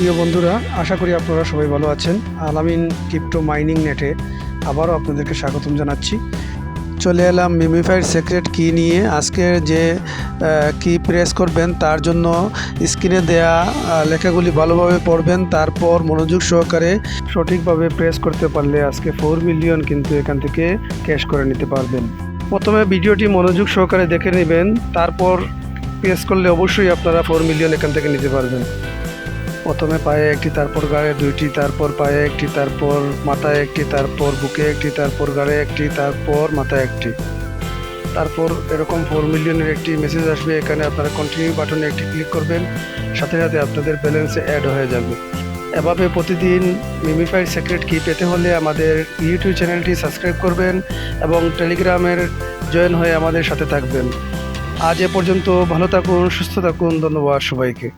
প্রিয় বন্ধুরা, আশা করি আপনারা সবাই ভালো আছেন। আলামিন ক্রিপ্টো মাইনিং নেটে আবারও আপনাদেরকে স্বাগতম জানাচ্ছি। চলে এলাম মিমিফাইড সিক্রেট কি নিয়ে। আজকে যে কি প্রেস করবেন তার জন্য স্ক্রিনে দেয়া লেখাগুলি ভালোভাবে পড়বেন, তারপর মনোযোগ সহকারে সঠিকভাবে প্রেস করতে পারলে আজকে ফোর মিলিয়ন কিন্তু এখান থেকে ক্যাশ করে নিতে পারবেন। প্রথমে ভিডিওটি মনোযোগ সহকারে দেখে নেবেন, তারপর প্রেস করলে অবশ্যই আপনারা ফোর মিলিয়ন এখান থেকে নিতে পারবেন। প্রথমে পায়ে একটি, তারপর গায়ে দুইটি, তারপর পায়ে একটি, তারপর মাথায় একটি, তারপর বুকে একটি, তারপর গাড়ে একটি, তারপর মাথায় একটি। তারপর এরকম ফোর মিলিয়নের একটি মেসেজ আসবে, এখানে আপনারা কন্টিনিউ বাটনে একটি ক্লিক করবেন, সাথে সাথে আপনাদের ব্যালেন্সে অ্যাড হয়ে যাবে। এভাবে প্রতিদিন মিমিফাইড সিক্রেট কি পেতে হলে আমাদের ইউটিউব চ্যানেলটি সাবস্ক্রাইব করবেন এবং টেলিগ্রামের জয়েন হয়ে আমাদের সাথে থাকবেন। আজ এ পর্যন্ত ভালো থাকুন, সুস্থ থাকুন, ধন্যবাদ সবাইকে।